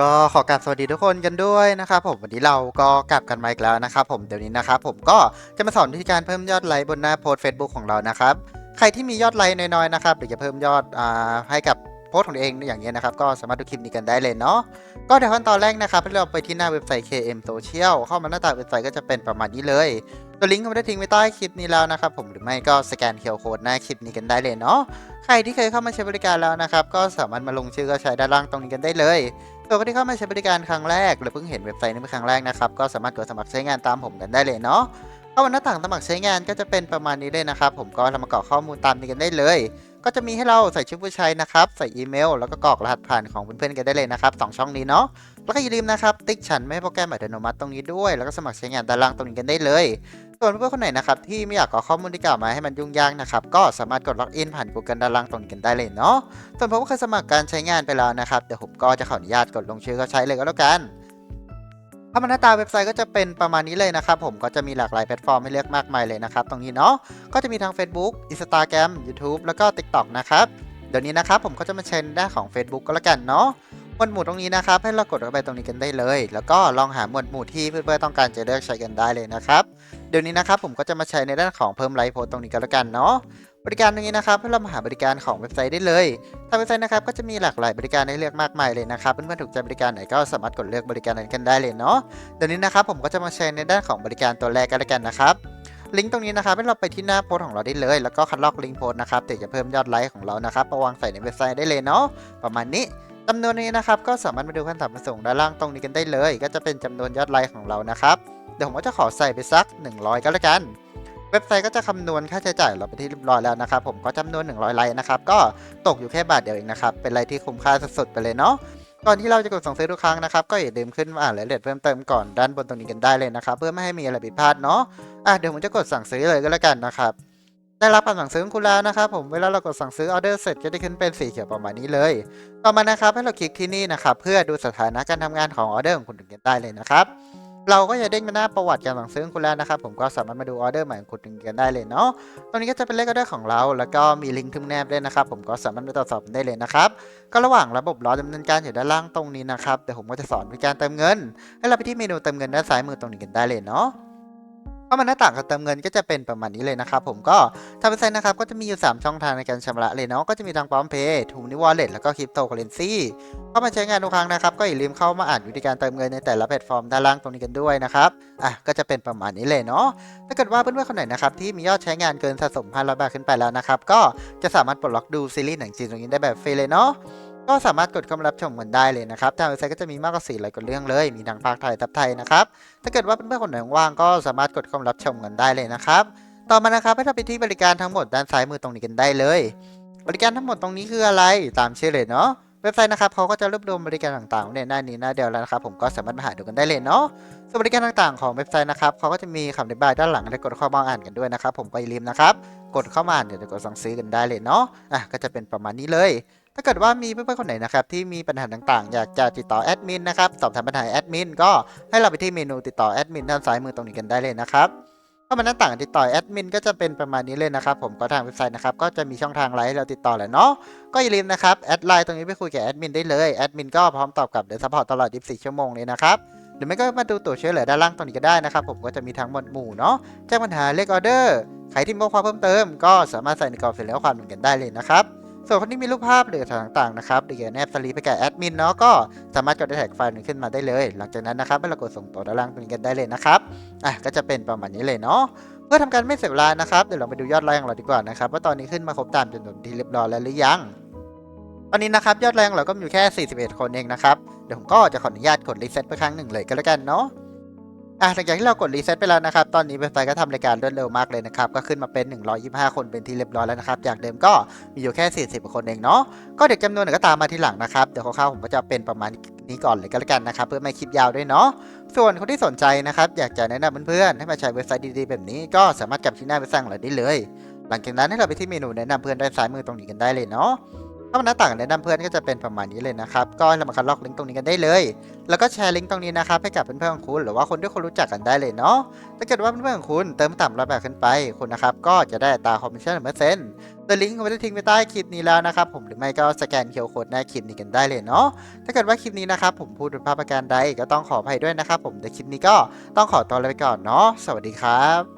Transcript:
ก็ขอกราบสวัสดีทุกคนกันด้วยนะครับผมวันนี้เราก็กลับกันมาอีกแล้วนะครับผมเดี๋ยวนี้นะครับผมก็จะมาสอนวิธีการเพิ่มยอดไลค์บนหน้าโพสต์ Facebook ของเรานะครับใครที่มียอดไลค์น้อยๆนะครับหรือจะเพิ่มยอดอ่าให้กับโพสต์ของตัวเองอย่างเงี้ยนะครับก็สามารถดูคลิปนี้กันได้เลยเนาะก็เดี๋ยวขั้นตอนแรกนะครับให้เราไปที่หน้าเว็บไซต์ KM Social เข้ามาหน้าตาเว็บไซต์ก็จะเป็นประมาณนี้เลยตัวลิงก์ก็ไม่ได้ทิ้งไว้ใต้คลิปนี้แล้วนะครับผมหรือไม่ก็สแกนเคอร์โค้ดหน้าคลิปนี้กันได้เลยเนาะใครที่เคยเข้ามาใช้บริการแล้วนะครับก็สามารถมาลงชื่อก็ใช้ด้านล่างตรงนี้กันได้เลย ส่วนคนที่เข้ามาใช้บริการครั้งแรกหรือเพิ่งเห็นเว็บไซต์นี้เป็นครั้งแรกนะครับก็สามารถกดสมัครใช้งานตามผมกันได้เลยเนาะเข้ามาหน้าต่างสมัครใช้งานก็จะเป็นประมาณนี้เลยนะครับ ผมก็เรามากรอกข้อมูลตามนี้กันได้เลย ก็จะมีให้เราใส่ชื่อผู้ใช้นะครับใส่อีเมล แล้วก็กรอกรหัสผ่านของเพื่อนๆกันได้เลยนะครับสองช่องนี้เนาะแล้วก็อย่าลืมนะครับติ๊กฉันไม่ให้โปรแกรมอัตโนมัติตรงนี้ด้วย แล้วก็สมัครใช้งานด้านล่างตรงนี้กันได้เลย ส่วนเพื่อนคนไหนนะครับที่ไม่อยากกรอกข้อมูลที่กล่าวมาให้มันยุ่งยากนะครับก็สามารถกดล็อกอินผ่าน Google ด้านล่างตรงนี้กันได้เลยเนาะส่วนผมก็เคยสมัครการใช้งานไปแล้วนะครับเดี๋ยวผมก็จะขออนุญาตกดลงชื่อก็ใช้เลยก็แล้วกันถ้ามันหน้าตาเว็บไซต์ก็จะเป็นประมาณนี้เลยนะครับผมก็จะมีหลากหลายแพลตฟอร์มให้เลือกมากมายเลยนะครับตรงนี้เนาะก็จะมีทั้ง Facebook Instagram YouTube แล้วก็ TikTok นะครับเดี๋ยวนี้นะครับผมก็จะมาเชนด้านของ Facebook ก็แล้วกันเนาะหมวดหมู่ตรงนี้นะครับให้เรากดเข้าไปตรงนี้กันได้เลย แล้วก็ลองหาหมวดหมู่ที่เพื่อนๆต้องการจะเลือกใช้กันได้เลยนะครับ เดี๋ยวนี้นะครับผมก็จะมาใช้ในด้านของเพิ่มไลฟ์โพสตรงนี้กันแล้วกันเนาะบริการตรงนี้นะครับให้เรามาหาบริการของเว็บไซต์ได้เลยทางเว็บไซต์นะครับก็จะมีหลากหลายบริการให้เลือกมากมายเลยนะครับเพื่อนๆถูกใจบริการไหนก็สามารถกดเลือกบริการนั้นกันได้เลยเนาะเดี๋ยวนี้นะครับผมก็จะมาแชร์ในด้านของบริการตัวแรกกันแล้วกันนะครับลิงก์ตรงนี้นะครับให้เราไปที่หน้าโพสของเราได้เลย แล้วก็คัดลอกลิงก์โพสนะครับเดี๋ยวจะเพิ่มยอดไลค์ของเรานะครับมาวางใส่ในเว็บไซต์ได้เลยเนาะประมาณนี้จำนวนนี้นะครับก็สามารถมาดูขั้นต่ำประสงด้านล่างตรงนี้กันได้เลย ก็จะเป็นจำนวนยอดไลค์ของเรานะครับ เดี๋ยวผมก็จะขอใส่ไปสัก 100 ก็แล้วกัน เว็บไซต์ก็จะคำนวณค่าใช้จ่ายเราไปที่เรียบร้อยแล้วนะครับ ผมก็จำนวน 100 ไลค์นะครับ ก็ตกอยู่แค่บาทเดียวเองนะครับ เป็นไรที่คุ้มค่าสุดๆไปเลยเนาะก่อนที่เราจะกดส่งซื้อทุกครั้งนะครับ ก็อย่าลืมขึ้นมาอ่านรายละเอียดเพิ่มเติมก่อนด้านบนตรงนี้กันได้เลยนะครับ เพื่อไม่ให้มีอะไรผิดพลาดเนาะอะเดี๋ยวผมจะกดสั่งซื้อเลยก็แล้วกันนะครับได้รับการสั่งซื้อของคุณแล้วนะครับผมเวลาเรากดสั่งซื้อออเดอร์เสร็จก็จะขึ้นเป็นสีเขียวประมาณนี้เลย ต่อมานะครับให้เราคลิกที่นี่นะครับเพื่อดูสถานะการทำงานของออเดอร์ของคุณถึงกันได้เลยนะครับ เราก็จะเด้งมาหน้าประวัติการสั่งซื้อของคุณแล้วนะครับ ผมก็สามารถมาดูออเดอร์ใหม่ของคุณถึงกันได้เลยเนาะตรงนี้ก็จะเป็นเลขออเดอร์ของเรา แล้วก็มีลิงก์ทึ่งแนบด้วยนะครับ ผมก็สามารถไปตรวจสอบได้เลยนะครับก็ระหว่างระบบรอดำเนินการอยู่ด้านล่างตรงนี้นะครับเดี๋ยวผมก็จะสอนวิธีการเติมเงิน ให้เราไปที่เมนูเติมเงินด้านซ้ายมือตรงนี้กันได้เลยเนาะ เข้ามาหน้าต่างการเติมเงินก็จะเป็นประมาณนี้เลยนะครับผมก็ทางเว็บไซต์นะครับก็จะมีอยู่ 3 ช่องทางในการชำระเลยเนาะก็จะมีทางพร้อมเพย์ทูนิวอลเล็ตแล้วก็คริปโตเคอเรนซีเข้ามาใช้งานทุกครั้งนะครับ ก็อย่าลืมเข้ามาอ่านวิธีการเติมเงินในแต่ละแพลตฟอร์มด้านล่างตรงนี้กันด้วยนะครับอะก็จะเป็นประมาณนี้เลยเนาะถ้าเกิดว่าเพื่อนๆคนไหนนะครับที่มียอดใช้งานเกินสะสม500บาทขึ้นไปแล้วนะครับก็จะสามารถปลดล็อกดูซีรีส์หนังจีนตรงนี้ได้แบบฟรีเลยเนาะ ก็สามารถกดเข้ามารับชมกันได้เลยนะครับทางเว็บไซต์ก็จะมีมากกว่า400กว่าเรื่องเลย มีทั้งภาคไทยทับไทยนะครับ ถ้าเกิดว่าเพื่อนๆคนไหนว่างก็สามารถกดเข้ามารับชมกันได้เลยนะครับ ต่อมานะครับให้เราไปที่บริการทั้งหมดด้านซ้ายมือตรงนี้กันได้เลย บริการทั้งหมดตรงนี้คืออะไรตามชื่อเลยเนาะเว็บไซต์นะครับเขาก็จะรวบรวมบริการต่างๆในหน้านี้หน้าเดียวแล้วนะครับผมก็สามารถมาหาดูกันได้เลยเนาะส่วนบริการต่างๆของเว็บไซต์นะครับเขาก็จะมีคำอธิบายด้านหลังให้กดเข้ามาอ่านกันด้วยนะครับผมก็อย่าลืมนะครับกดเข้ามาเดี๋ยวจะกดสั่งซื้อกันได้เลยเนาะอะก็จะเป็นประมาณนี้เลย ถ้าเกิดว่ามีเพื่อนๆคนไหนนะครับที่มีปัญหาต่างๆ อยากจะติดต่อแอดมินนะครับสอบถามปัญหาแอดมินก็ให้เราไปที่เมนูติดต่อแอดมินด้านซ้ายมือตรงนี้กันได้เลยนะครับเข้ามาหน้าต่างติดต่อแอดมินก็จะเป็นประมาณนี้เลยนะครับผมก็ทางเว็บไซต์นะครับก็จะมีช่องทางไลน์ให้เราติดต่อแหละเนาะก็อย่าลืมนะครับแอดไลน์ตรงนี้ไปคุยกับแอดมินได้เลยแอดมินก็พร้อมตอบกลับเดี๋ยวซัพพอร์ตตลอด 24 ชั่วโมงเลยนะครับหรือไม่ก็มาดูตัวช่วยเหลือด้านล่างตรงนี้ก็ได้นะครับผมก็จะมีทั้งหมวดหมู่เนาะแจ้งปัญหาเลขออเดอร์ใครที่มีข้อความเพิ่มเติม ก็สามารถใส่ในกรอบเสร็จแล้วความเหมือนกันได้เลยนะครับ ส่วนคนที่มีรูปภาพหรือต่างๆนะครับหรือแนบสลีปไปกับแอดมินเนาะก็สามารถกดแท็กไฟล์นึงขึ้นมาได้เลย หลังจากนั้นนะครับให้เรากดส่งต่อด้านล่างตรงนี้กันได้เลยนะครับอะก็จะเป็นประมาณนี้เลยเนาะเพื่อทำการไม่เสียเวลานะครับเดี๋ยวเราไปดูยอดไลค์ของเราดีกว่านะครับว่าตอนนี้ขึ้นมาครบตามจำนวนที่เรียบร้อยแล้วหรือยังตอนนี้นะครับยอดไลค์ของเราก็มีอยู่แค่ 41 คนเองนะครับ เดี๋ยวผมก็จะขออนุญาตกดรีเซ็ตไปครั้งหนึ่งเลยก็แล้วกันเนาะ อะหลังจากที่เรากดรีเซ็ตไปแล้วนะครับ ตอนนี้เว็บไซต์ก็ทำรายการรวดเร็วมากเลยนะครับ ก็ขึ้นมาเป็น 125 คนเป็นที่เรียบร้อยแล้วนะครับ จากเดิมก็มีอยู่แค่ 40 คนเองเนาะ ก็เดี๋ยวจำนวนเนี่ยก็ตามมาทีหลังนะครับ เดี๋ยวคร่าวๆผมก็จะเป็นประมาณนี้ก่อนเลยก็แล้วกันนะครับ เพื่อไม่คลิปยาวด้วยเนาะ ส่วนคนที่สนใจนะครับ อยากจะแนะนำเพื่อนๆให้มาใช้เว็บไซต์ดีๆแบบนี้ ก็สามารถกลับที่หน้าเว็บไซต์ของเราได้เลย หลังจากนั้นให้เราไปที่เมนูแนะนำเพื่อนด้านซ้ายมือตรงนี้กันได้เลยเนาะ ถ้ามันหน้าต่างแนะนำเพื่อนก็จะเป็นประมาณนี้เลยนะครับ ก็เรามาคัดลอกลิงก์ตรงนี้กันได้เลย แล้วก็แชร์ลิงก์ตรงนี้นะครับให้กับเพื่อนๆของคุณ หรือว่าคนที่คุณรู้จักกันได้เลยเนาะ ถ้าเกิดว่าเพื่อนๆของคุณเติมต่ำร้อยบาทขึ้นไปคุณนะครับก็จะได้ตาคอมมิชชั่นเปอร์เซ็นต์โดยลิงก์ผมได้ทิ้งไว้ใต้คลิปนี้แล้วนะครับผมหรือไม่ก็สแกนเคอร์โคดหน้าคลิปนี้กันได้เลยเนาะ ถ้าเกิดว่าคลิปนี้นะครับผมพูดผิดพลาดประการใดก็ต้องขออภัยด้วยนะครับผมแต่คลิปนี้ก็ต้องขอตัวลาไปก่อนเนาะสวัสดีครับ